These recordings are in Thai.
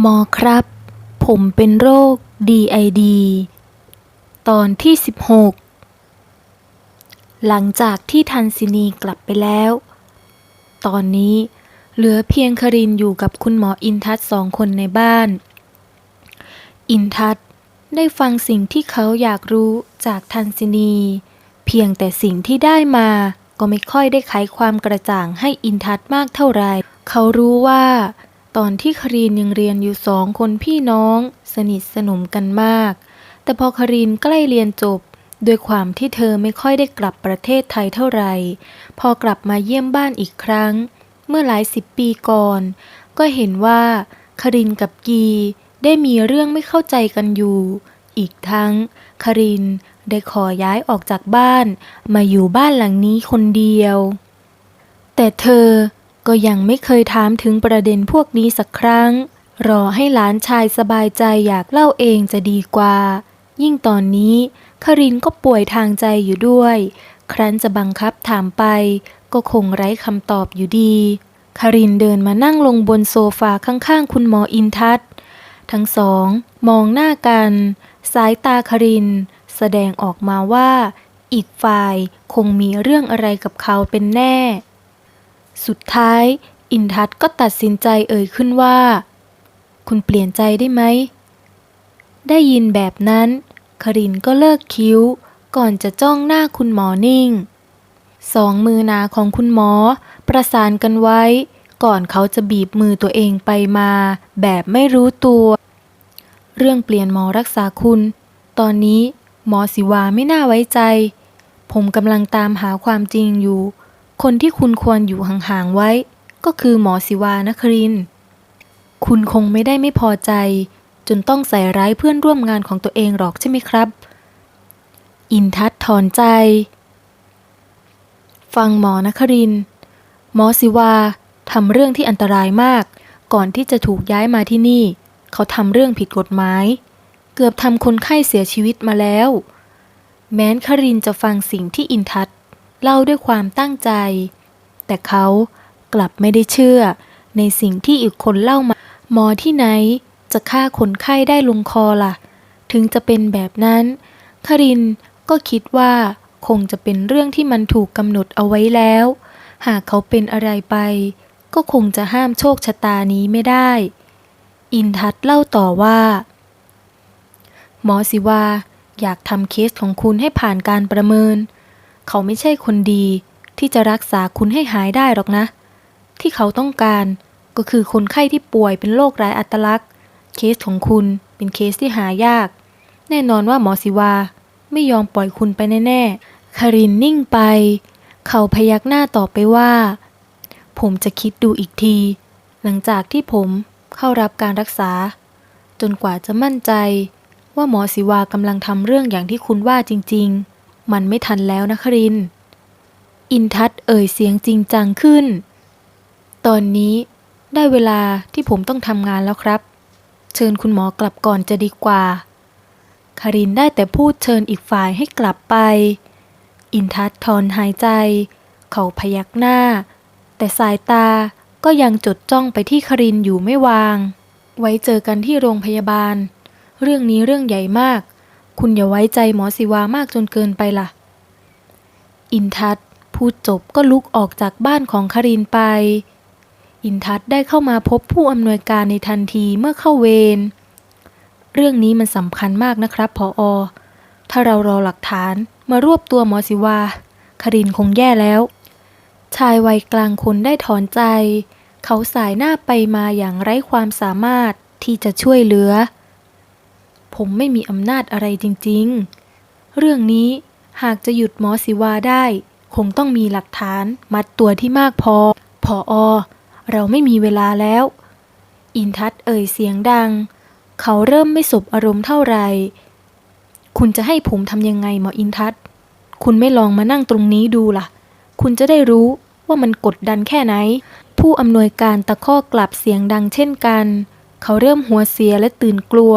หมอครับ ผมเป็นโรค DID ตอนที่ 16 หลังจากที่ทันซินีกลับไปแล้ว ตอนนี้เหลือเพียงครินอยู่กับคุณหมออินทัศสองคนในบ้าน อินทัศน์ได้ฟังสิ่งที่เขาอยากรู้จากทันซินี เพียงแต่สิ่งที่ได้มาก็ไม่ค่อยได้ไขความกระจ่างให้อินทัศน์มากเท่าไหร่เขารู้ว่า ตอนที่คารีนยังเรียนอยู่สองคนพี่น้อง สนิทสนมกันมาก แต่พอคารีนใกล้เรียนจบด้วยความที่เธอไม่ค่อยได้กลับประเทศไทยเท่าไหร่ พอกลับมาเยี่ยมบ้านอีกครั้ง เมื่อหลายสิบปีก่อน ก็เห็นว่าคารินกับกีได้มีเรื่องไม่เข้าใจกันอยู่ อีกทั้งคารินได้ขอย้ายออกจากบ้าน มาอยู่บ้านหลังนี้คนเดียว แต่เธอ ก็ยังไม่เคยถามถึงประเด็นพวกนี้สักครั้ง รอให้หลานชายสบายใจอยากเล่าเองจะดีกว่า ยิ่งตอนนี้คารินก็ป่วยทางใจอยู่ด้วย ครั้นจะบังคับถามไป ก็คงไร้คำตอบอยู่ดีคารินเดินมานั่งลงบนโซฟาข้างๆ คุณหมออินทัศน์ทั้งสอง มองหน้ากัน สายตาคาริน แสดงออกมาว่า อีกฝ่ายคงมีเรื่องอะไรกับเขาเป็นแน่ สุดท้าย อินทัศก็ตัดสินใจเอ่ยขึ้นว่า คุณเปลี่ยนใจได้ไหม ได้ยินแบบนั้นคารินก็เลิกคิ้ว ก่อนจะจ้องหน้าคุณหมอนิ่ง สองมือหนาของคุณหมอ ประสานกันไว้ ก่อนเขาจะบีบมือตัวเองไปมา แบบไม่รู้ตัว เรื่องเปลี่ยนหมอรักษาคุณ ตอนนี้หมอสิวาไม่น่าไว้ใจ ผมกำลังตามหาความจริงอยู่ คนที่คุณควรอยู่ห่างๆไว้ ก็คือหมอสิวานคริน คุณคงไม่ได้ไม่พอใจ จนต้องใส่ร้ายเพื่อนร่วมงานของตัวเองหรอกใช่ไหมครับ อินทัศถอนใจ ฟังหมอนคริน หมอสิวาทำเรื่องที่อันตรายมาก ก่อนที่จะถูกย้ายมาที่นี่ เขาทำเรื่องผิดกฎหมาย เกือบทำคนไข้เสียชีวิตมาแล้ว แม้นครินจะฟังสิ่งที่อินทัศ เล่าด้วยความตั้งใจ แต่เขากลับไม่ได้เชื่อ ในสิ่งที่อีกคนเล่ามา หมอที่ไหนจะฆ่าคนไข้ได้ลงคอล่ะ ถึงจะเป็นแบบนั้น ครินก็คิดว่าคงจะเป็นเรื่องที่มันถูกกำหนดเอาไว้แล้ว หากเขาเป็นอะไรไป ก็คงจะห้ามโชคชะตานี้ไม่ได้ อินทัศเล่าต่อว่า หมอสิวาอยากทำเคสของคุณให้ผ่านการประเมิน เขาไม่ใช่คนดี ที่จะรักษาคุณให้หายได้หรอกนะ ที่เขาต้องการก็คือคนไข้ที่ป่วยเป็นโรคร้ายอัตลักษณ์ เคสของคุณเป็นเคสที่หายาก แน่นอนว่าหมอสิวาไม่ยอมปล่อยคุณไปแน่ๆคารินนิ่งไป เขาพยักหน้าต่อไปว่า ผมจะคิดดูอีกที หลังจากที่ผมเข้ารับการรักษา จนกว่าจะมั่นใจว่าหมอศิวากำลังทำเรื่องอย่างที่คุณว่าจริง ๆ มันไม่ทันแล้วนะคริน อินทัศเอ่ยเสียงจริงจังขึ้น ตอนนี้ได้เวลาที่ผมต้องทำงานแล้วครับ เชิญคุณหมอกลับก่อนจะดีกว่า คารินได้แต่พูดเชิญอีกฝ่ายให้กลับไป อินทัศถอนหายใจ เขาพยักหน้า แต่สายตาก็ยังจดจ้องไปที่คารินอยู่ไม่วาง ไว้เจอกันที่โรงพยาบาล เรื่องนี้เรื่องใหญ่มาก คุณอย่าไว้ใจหมอศิวามากจนเกินไปล่ะ อินทัศพูดจบก็ลุกออกจากบ้านของคารินไป อินทัศได้เข้ามาพบผู้อำนวยการในทันทีเมื่อเข้าเวร เรื่องนี้มันสำคัญมากนะครับพออ ถ้าเรารอหลักฐานมารวบตัวหมอศิวาคารินคงแย่แล้ว ชายวัยกลางคนได้ถอนใจ เขาสายหน้าไปมาอย่างไร้ความสามารถที่จะช่วยเหลือ ผมไม่มีอำนาจอะไรจริงๆ เรื่องนี้หากจะหยุดหมอศิวาได้ คงต้องมีหลักฐานมัดตัวที่มากพอ พออ เราไม่มีเวลาแล้ว อินทัศน์เอ่ยเสียงดัง เขาเริ่มไม่สบอารมณ์เท่าไหร่คุณจะให้ผมทำยังไงหมออินทัศน์คุณไม่ลองมานั่งตรงนี้ดูล่ะ คุณจะได้รู้ว่ามันกดดันแค่ไหน ผู้อำนวยการตะคอกลับเสียงดังเช่นกัน เขาเริ่มหัวเสียและตื่นกลัว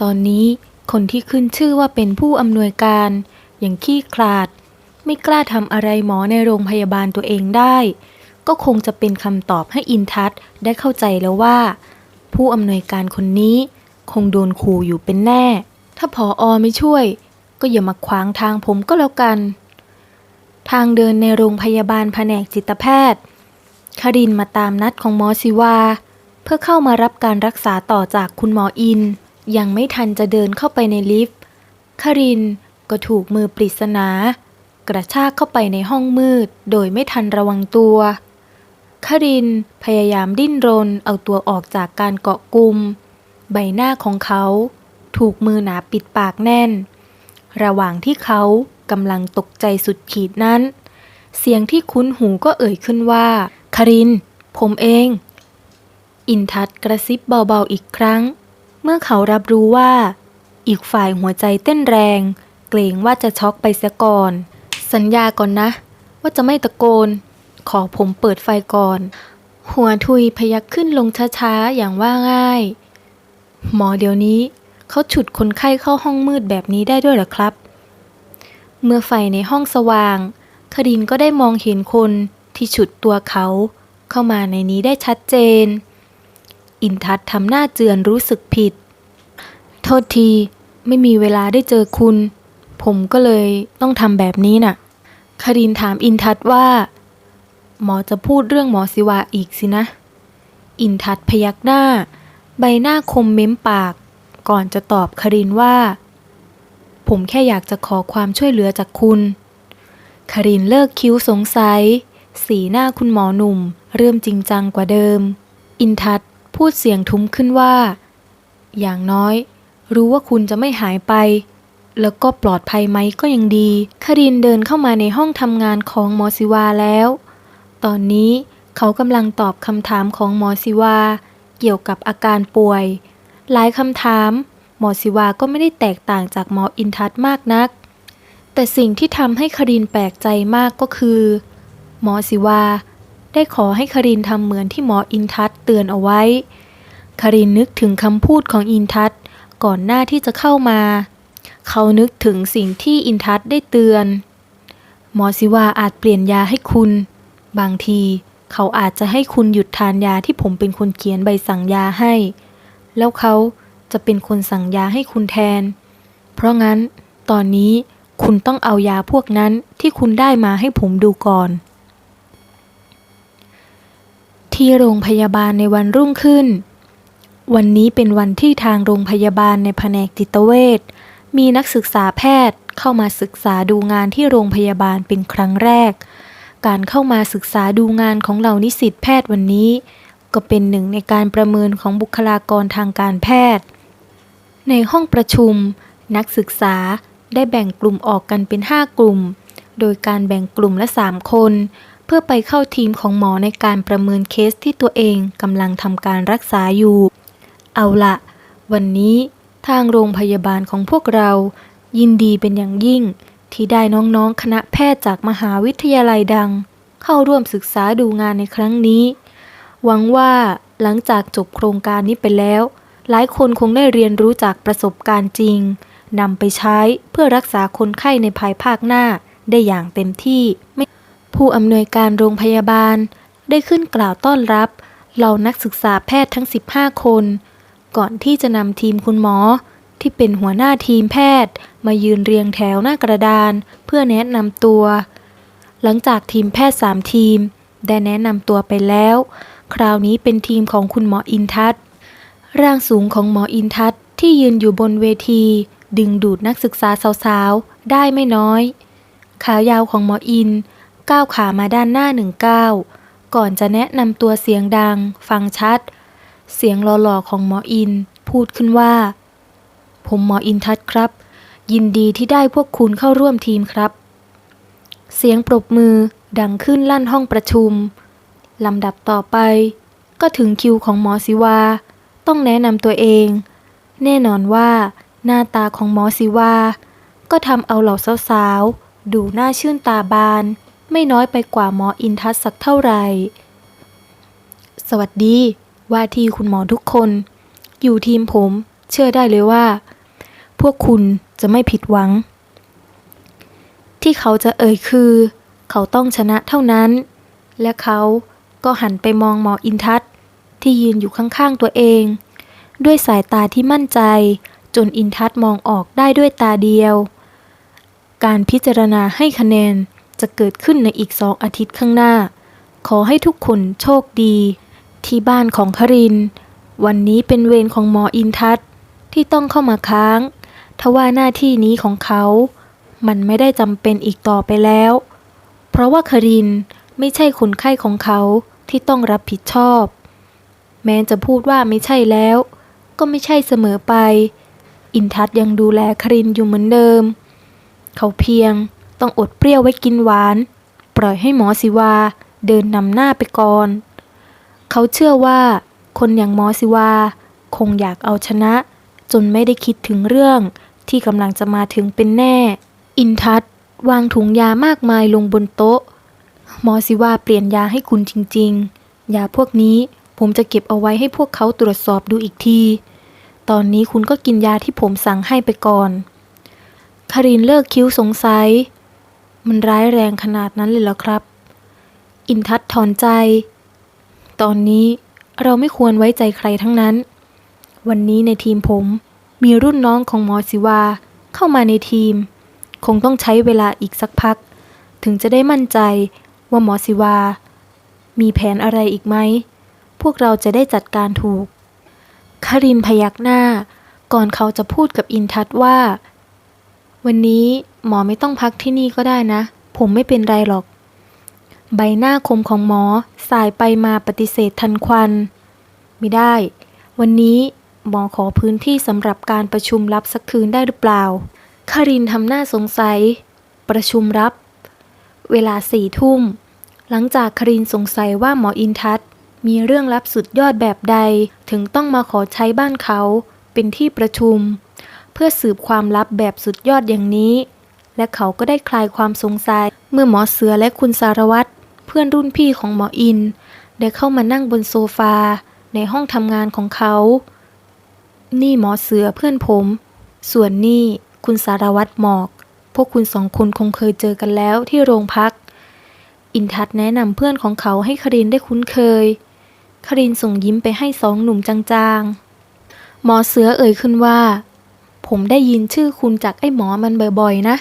ตอนนี้คนที่ขึ้นชื่อว่าเป็นผู้อำนวยการอย่างขี้คลาด ไม่กล้าทำอะไรหมอในโรงพยาบาลตัวเองได้ ก็คงจะเป็นคำตอบให้อินทัศได้เข้าใจแล้วว่า ผู้อำนวยการคนนี้คงโดนขู่อยู่เป็นแน่ ถ้าพออไม่ช่วย ก็อย่ามาขวางทางผมก็แล้วกัน ทางเดินในโรงพยาบาลแผนกจิตแพทย์คารินมาตามนัดของหมอศิวา เพื่อเข้ามารับการรักษาต่อจากคุณหมออิน ยังไม่ทันจะเดินเข้าไปในลิฟต์คารินก็ถูกมือปริศนา กระชากเข้าไปในห้องมืด โดยไม่ทันระวังตัวคารินพยายามดิ้นรนเอาตัวออกจากการเกาะกลุ่มใบหน้าของเขา ถูกมือหนาปิดปากแน่น ระหว่างที่เขากำลังตกใจสุดขีดนั้น เสียงที่คุ้นหูก็เอ่ยขึ้นว่าคาริน ผมเอง อินทัศกระซิบเบาๆอีกครั้ง เมื่อเขารับรู้ว่า อีกฝ่ายหัวใจเต้นแรง เกรงว่าจะช็อกไปเสียก่อน สัญญาก่อนนะ ว่าจะไม่ตะโกน ขอผมเปิดไฟก่อน หัวทุยพยักขึ้นลงช้าๆ อย่างว่าง่าย หมอเดี๋ยวนี้ เขาฉุดคนไข้เข้าห้องมืดแบบนี้ได้ด้วยหรอครับ เมื่อไฟในห้องสว่างคดินก็ได้มองเห็นคนที่ฉุดตัวเขาเข้ามาในนี้ได้ชัดเจน อินทัศทำหน้าเจือนรู้สึกผิด โทษทีไม่มีเวลาได้เจอคุณ ผมก็เลยต้องทำแบบนี้น่ะ คดินถามอินทัศว่า หมอจะพูดเรื่องหมอศิวาอีกสินะ อินทัศพยักหน้า ใบหน้าคมเม้มปาก ก่อนจะตอบครินว่า ผมแค่อยากจะขอความช่วยเหลือจากคุณคารินเลิกคิ้วสงสัย สีหน้าคุณหมอหนุ่ม เริ่มจริงจังกว่าเดิม อินทัศ พูดเสียงทุ้มขึ้นว่า อย่างน้อย รู้ว่าคุณจะไม่หายไป แล้วก็ปลอดภัยไหมก็ยังดีคารินเดินเข้ามาในห้องทำงานของหมอศิวาแล้ว ตอนนี้เขากำลังตอบคำถามของหมอศิวา เกี่ยวกับอาการป่วย หลายคำถาม หมอศิวาก็ไม่ได้แตกต่างจากหมออินทัศมากนัก แต่สิ่งที่ทำให้คารินแปลกใจมากก็คือ หมอศิวา ได้ขอให้คารินทำเหมือนที่หมออินทัศน์เตือนเอาไว้ คารินนึกถึงคำพูดของอินทัศน์ก่อนหน้าที่จะเข้ามา เขานึกถึงสิ่งที่อินทัศน์ได้เตือน หมอศิวาอาจเปลี่ยนยาให้คุณ บางทีเขาอาจจะให้คุณหยุดทานยาที่ผมเป็นคนเขียนใบสั่งยาให้ แล้วเขาจะเป็นคนสั่งยาให้คุณแทน เพราะงั้น ตอนนี้คุณต้องเอายาพวกนั้นที่คุณได้มาให้ผมดูก่อน ที่โรงพยาบาลในวันรุ่งขึ้น วันนี้เป็นวันที่ทางโรงพยาบาลในแผนกจิตเวชมีนักศึกษาแพทย์เข้ามาศึกษาดูงานที่โรงพยาบาลเป็นครั้งแรก การเข้ามาศึกษาดูงานของเหล่านิสิตแพทย์วันนี้ ก็เป็นหนึ่งในการประเมินของบุคลากรทางการแพทย์ ในห้องประชุม นักศึกษาได้แบ่งกลุ่มออกกันเป็น 5 กลุ่ม โดยการแบ่งกลุ่มละ 3 คน เพื่อไปเข้าทีมของหมอในการประเมินเคสที่ตัวเองกำลังทำการรักษาอยู่ เอาละวันนี้ทางโรงพยาบาลของพวกเรา ยินดีเป็นอย่างยิ่ง ที่ได้น้องๆคณะแพทย์จากมหาวิทยาลัยดัง เข้าร่วมศึกษาดูงานในครั้งนี้ หวังว่าหลังจากจบโครงการนี้ไปแล้ว หลายคนคงได้เรียนรู้จากประสบการณ์จริงนำไปใช้เพื่อรักษาคนไข้ในภายภาคหน้า ได้อย่างเต็มที่ ผู้อำนวยการโรงพยาบาล ได้ขึ้นกล่าวต้อนรับเหล่านักศึกษาแพทย์ทั้ง 15 คน ก่อนที่จะนำทีมคุณหมอ ที่เป็นหัวหน้าทีมแพทย์ มายืนเรียงแถวหน้ากระดาน เพื่อแนะนำตัว หลังจากทีมแพทย์สามทีม ได้แนะนำตัวไปแล้ว คราวนี้เป็นทีมของคุณหมออินทัศน์ร่างสูงของหมออินทัศน์ที่ยืนอยู่บนเวที ดึงดูดนักศึกษาสาวๆ ได้ไม่น้อย ขายาวของหมออิน ก้าวขามาด้านหน้าหนึ่งก้าวก่อนจะแนะนำตัวเสียงดัง ฟังชัด เสียงหล่อๆของหมออิน พูดขึ้นว่า ผมหมออินทัศครับ ยินดีที่ได้พวกคุณเข้าร่วมทีมครับ เสียงปรบมือดังขึ้นลั่นห้องประชุมลำดับต่อไป ก็ถึงคิวของหมอศิวา ต้องแนะนำตัวเอง แน่นอนว่า หน้าตาของหมอศิวา ก็ทำเอาเหล่าสาวๆ ดูน่าชื่นตาบาน ไม่น้อยไปกว่าหมออินทัศสักเท่าไหร่ สวัสดี ว่าที่คุณหมอทุกคน อยู่ทีมผม เชื่อได้เลยว่า พวกคุณจะไม่ผิดหวัง ที่เขาจะเอ่ยคือ เขาต้องชนะเท่านั้น และเขาก็หันไปมองหมออินทัศที่ยืนอยู่ข้างๆตัวเอง ด้วยสายตาที่มั่นใจ จนอินทัศมองออกได้ด้วยตาเดียว การพิจารณาให้คะแนนจะเกิดขึ้นในอีกสองอาทิตย์ข้างหน้า ขอให้ทุกคนโชคดี ที่บ้านของคริน วันนี้เป็นเวรของหมออินทัศน์ที่ต้องเข้ามาค้าง ทว่าหน้าที่นี้ของเขา มันไม่ได้จำเป็นอีกต่อไปแล้ว เพราะว่าครินไม่ใช่คนไข้ของเขาที่ต้องรับผิดชอบ แม้จะพูดว่าไม่ใช่แล้ว ก็ไม่ใช่เสมอไป อินทัศน์ยังดูแลครินอยู่เหมือนเดิม เขาเพียงต้องอดเปรี้ยวไว้กินหวาน ปล่อยให้หมอศิวาเดินนำหน้าไปก่อน เขาเชื่อว่า คนอย่างหมอศิวาคงอยากเอาชนะ จนไม่ได้คิดถึงเรื่องที่กำลังจะมาถึงเป็นแน่ อินทัศวางถุงยามากมายลงบนโต๊ะ หมอศิวาเปลี่ยนยาให้คุณจริง ๆ ยาพวกนี้ผมจะเก็บเอาไว้ให้พวกเขาตรวจสอบดูอีกที ตอนนี้คุณก็กินยาที่ผมสั่งให้ไปก่อน คารินเลิกคิ้วสงสัย มันร้ายแรงขนาดนั้นเลยเหรอครับ อินทัศถอนใจ ตอนนี้เราไม่ควรไว้ใจใครทั้งนั้น วันนี้ในทีมผม มีรุ่นน้องของหมอศิวาเข้ามาในทีม คงต้องใช้เวลาอีกสักพัก ถึงจะได้มั่นใจว่าหมอศิวา มีแผนอะไรอีกไหม พวกเราจะได้จัดการถูกคารินพยักหน้า ก่อนเขาจะพูดกับอินทัศว่า วันนี้หมอไม่ต้องพักที่นี่ก็ได้นะ ผมไม่เป็นไรหรอก ใบหน้าคมของหมอสายไปมาปฏิเสธทันควัน ไม่ได้ วันนี้หมอขอพื้นที่สำหรับการประชุมลับสักคืนได้หรือเปล่าคารินทำหน้าสงสัย ประชุมรับ เวลาสี่ทุ่ม หลังจากคารินสงสัยว่าหมออินทัศมีเรื่องลับสุดยอดแบบใดถึงต้องมาขอใช้บ้านเขา เป็นที่ประชุม เพื่อสืบความลับแบบสุดยอดอย่างนี้ และเขาก็ได้คลายความสงสัย เมื่อหมอเสือและคุณสารวัตรเพื่อนรุ่นพี่ของหมออิน ได้เข้ามานั่งบนโซฟา ในห้องทำงานของเขา นี่หมอเสือเพื่อนผม ส่วนนี่คุณสารวัตรหมอก พวกคุณสองคนคงเคยเจอกันแล้วที่โรงพัก อินทัศน์แนะนำเพื่อนของเขาให้ครินได้คุ้นเคย ครินส่งยิ้มไปให้สองหนุ่มจางๆ หมอเสือเอ่ยขึ้นว่า ผมได้ยินชื่อคุณจากไอ้หมอมันบ่อยๆนะ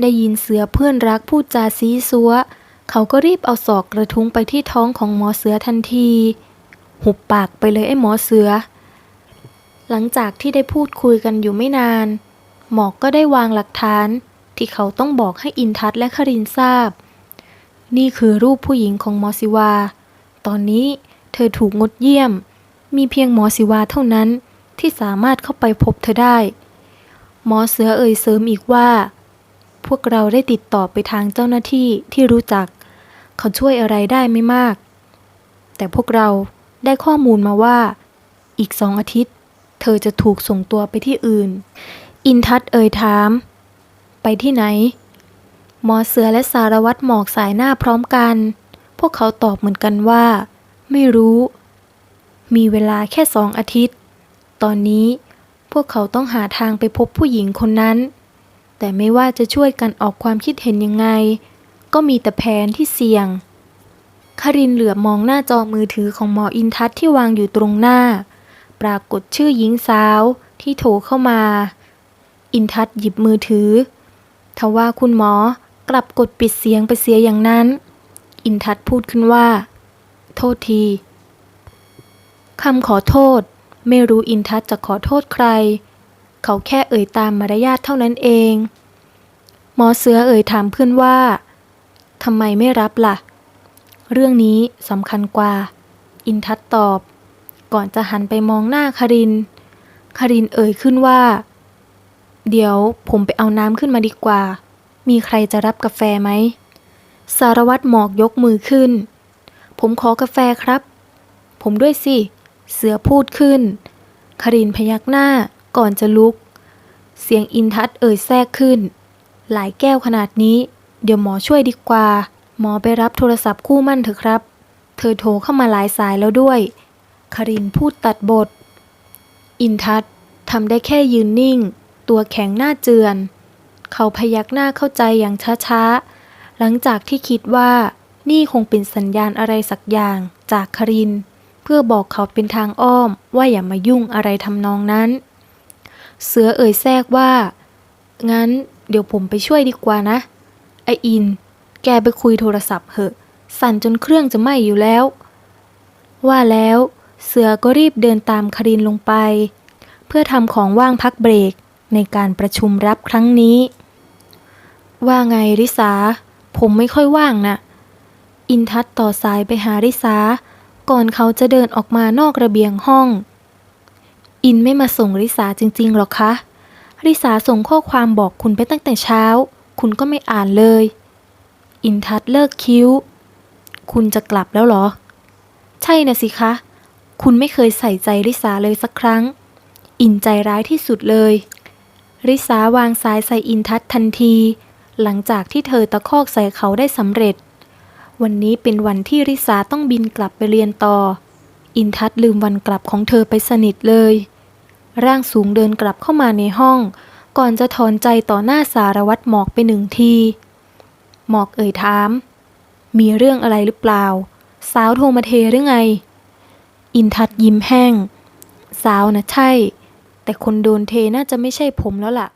ได้ยินเสือเพื่อนรักพูดจาซีซัว เขาก็รีบเอาศอกกระทุ้งไปที่ท้องของหมอเสือทันที หุบปากไปเลยไอ้หมอเสือ หลังจากที่ได้พูดคุยกันอยู่ไม่นาน หมอกก็ได้วางหลักฐาน ที่เขาต้องบอกให้อินทัศและครินทราบ นี่คือรูปผู้หญิงของหมอศิวา ตอนนี้เธอถูกงดเยี่ยม มีเพียงหมอศิวาเท่านั้น ที่สามารถเข้าไปพบเธอได้ หมอเสือเอ่ยเสริมอีกว่า พวกเราได้ติดต่อไปทางเจ้าหน้าที่ที่รู้จัก เขาช่วยอะไรได้ไม่มาก แต่พวกเราได้ข้อมูลมาว่า อีกสองอาทิตย์ เธอจะถูกส่งตัวไปที่อื่น อินทัศน์เอ่ยถาม ไปที่ไหน หมอเสือและสารวัตรหมอกสายหน้าพร้อมกัน พวกเขาตอบเหมือนกันว่า ไม่รู้ มีเวลาแค่สองอาทิตย์ ตอนนี้ พวกเขาต้องหาทางไปพบผู้หญิงคนนั้น แต่ไม่ว่าจะช่วยกันออกความคิดเห็นยังไง ก็มีแต่แผนที่เสี่ยงคารินเหลือบมองหน้าจอมือถือของหมออินทัศน์ที่วางอยู่ตรงหน้า ปรากฏชื่อหญิงสาวที่โทรเข้ามา อินทัศน์หยิบมือถือ ทว่าคุณหมอกลับกดปิดเสียงไปเสียอย่างนั้น อินทัศน์พูดขึ้นว่า โทษทีคำขอโทษ ไม่รู้อินทัศจะขอโทษใคร เขาแค่เอ่ยตามมารยาทเท่านั้นเอง หมอเสือเอ่ยถามเพื่อนว่าทำไมไม่รับล่ะ เรื่องนี้สำคัญกว่า อินทัศตอบ ก่อนจะหันไปมองหน้าคารินคารินเอ่ยขึ้นว่า เดี๋ยวผมไปเอาน้ำขึ้นมาดีกว่า มีใครจะรับกาแฟไหม สารวัตรหมอกยกมือขึ้น ผมขอกาแฟครับ ผมด้วยสิ เสือพูดขึ้นคารินพยักหน้าก่อนจะลุก เสียงอินทัศเอ่ยแทรกขึ้น หลายแก้วขนาดนี้ เดี๋ยวหมอช่วยดีกว่า หมอไปรับโทรศัพท์คู่มั่นเถอะครับ เธอโทรเข้ามาหลายสายแล้วด้วยคารินพูดตัดบท อินทัศทำได้แค่ยืนนิ่ง ตัวแข็งหน้าเจือน เขาพยักหน้าเข้าใจอย่างช้าๆ หลังจากที่คิดว่านี่คงเป็นสัญญาณอะไรสักอย่างจากคาริน พื่อบอกเขาเป็นทางอ้อมว่าอย่ามายุ่งอะไรทำนองนั้น เสือเอ่ยแทรกว่า งั้นเดี๋ยวผมไปช่วยดีกว่านะ ไออิน แกไปคุยโทรศัพท์เหอะ สั่นจนเครื่องจะไหม้อยู่แล้ว ว่าแล้ว เสือก็รีบเดินตามคารินลงไป เพื่อทำของว่างพักเบรกในการประชุมรับครั้งนี้ ว่าไงริสา ผมไม่ค่อยว่างนะอินทัศต่อสายไปหาริสา ก่อนเขาจะเดินออกมานอกระเบียงห้อง อินไม่มาส่งริสาจริงๆหรอคะ ริสาส่งข้อความบอกคุณไปตั้งแต่เช้า คุณก็ไม่อ่านเลย อินทัศน์เลิกคิ้ว คุณจะกลับแล้วเหรอ ใช่นะสิคะ คุณไม่เคยใส่ใจริสาเลยสักครั้ง อินใจร้ายที่สุดเลย ริสาวางสายใส่อินทัศน์ทันที หลังจากที่เธอตะคอกใส่เขาได้สำเร็จ วันนี้เป็นวันที่ริสาต้องบินกลับไปเรียนต่อ อินทัศลืมวันกลับของเธอไปสนิทเลย ร่างสูงเดินกลับเข้ามาในห้อง ก่อนจะถอนใจต่อหน้าสารวัตรหมอกไปหนึ่งที หมอกเอ่ยถาม มีเรื่องอะไรหรือเปล่า สาวโทรมาเทหรือไง อินทัศยิ้มแห้ง สาวนะใช่ แต่คนโดนเทน่าจะไม่ใช่ผมแล้วล่ะ